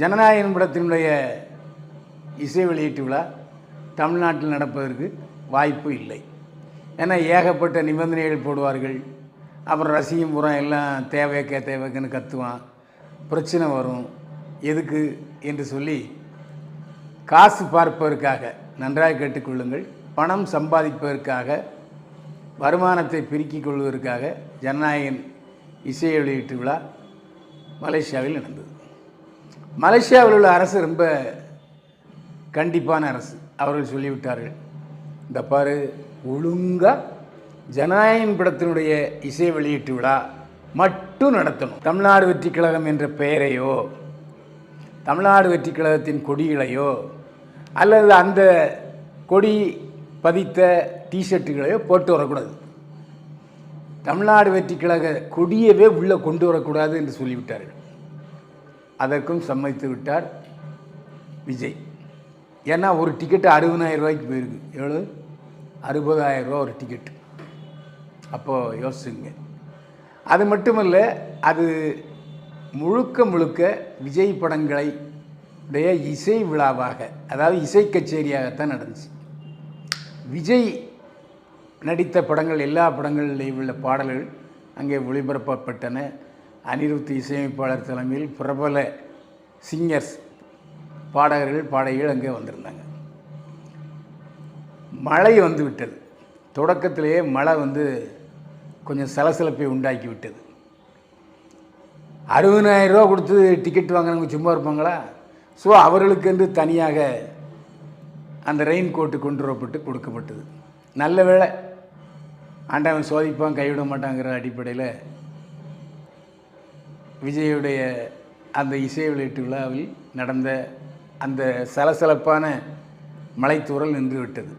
ஜனநாயகன் படத்தினுடைய இசை வெளியீட்டு விழா தமிழ்நாட்டில் நடப்பதற்கு வாய்ப்பு இல்லை. ஏன்னா ஏகப்பட்ட நிபந்தனைகள் போடுவார்கள். அப்புறம் ரசியும் புறம் எல்லாம் தேவைக்கே தேவைக்குன்னு கத்துவான். பிரச்சனை வரும். எதுக்கு என்று சொல்லி காசு பார்ப்பதற்காக நன்றாக கேட்டுக்கொள்ளுங்கள். பணம் சம்பாதிப்பதற்காக வருமானத்தை பெருக்கிக் கொள்வதற்காக ஜனநாயகன் இசை வெளியீட்டு விழா மலேசியாவில் நடந்தது. மலேசியாவில் உள்ள அரசு ரொம்ப கண்டிப்பான அரசு. அவர்கள் சொல்லிவிட்டார்கள். இந்த பாரு ஒழுங்காக ஜனநாயகம் படத்தினுடைய இசை வெளியீட்டு விழா மட்டும் நடத்தணும். தமிழ்நாடு வெற்றி கழகம் என்ற பெயரையோ தமிழ்நாடு வெற்றி கழகத்தின் கொடிகளையோ அல்லது அந்த கொடி பதித்த டிஷர்ட்டுகளையோ போட்டு வரக்கூடாது. தமிழ்நாடு வெற்றி கழக கொடியவே உள்ளே கொண்டு வரக்கூடாது என்று சொல்லிவிட்டார்கள். அதற்கும் சம்மதித்து விட்டார் விஜய். ஏன்னா ஒரு டிக்கெட்டு அறுபதாயிரம் ரூபாய்க்கு போயிருக்கு. எவ்வளோ அறுபதாயிரம் ரூபா ஒரு டிக்கெட்டு அப்போது யோசிச்சுங்க. அது மட்டுமல்ல அது முழுக்க முழுக்க விஜய் படங்களை உடைய இசை விழாவாக அதாவது இசை கச்சேரியாகத்தான் நடந்துச்சு. விஜய் நடித்த படங்கள் எல்லா படங்களிலேயும் உள்ள பாடல்கள் அங்கே ஒளிபரப்பப்பட்டன. அனிருத் இசையமைப்பாளர் தலைமையில் பிரபல சிங்கர்ஸ் பாடகர்கள் பாடகிகள் அங்கே வந்திருந்தாங்க. மழை வந்து விட்டது. தொடக்கத்திலேயே மழை வந்து கொஞ்சம் சலசலப்பை உண்டாக்கி விட்டது. அறுபதாயிரம் ரூபா கொடுத்து டிக்கெட் வாங்கினவங்க சும்மா இருப்பாங்களா? ஸோ அவர்களுக்கென்று தனியாக அந்த ரெயின் கோட்டு கொண்டு வரப்பட்டு கொடுக்கப்பட்டது. நல்ல வேளை. ஆண்டவன் சோதிப்பான் கைவிட மாட்டாங்கிற அடிப்படையில் விஜயுடைய அந்த இசை வெளியீட்டு விழாவில் நடந்த அந்த சலசலப்பான மலைத்தூறல் நின்று விட்டது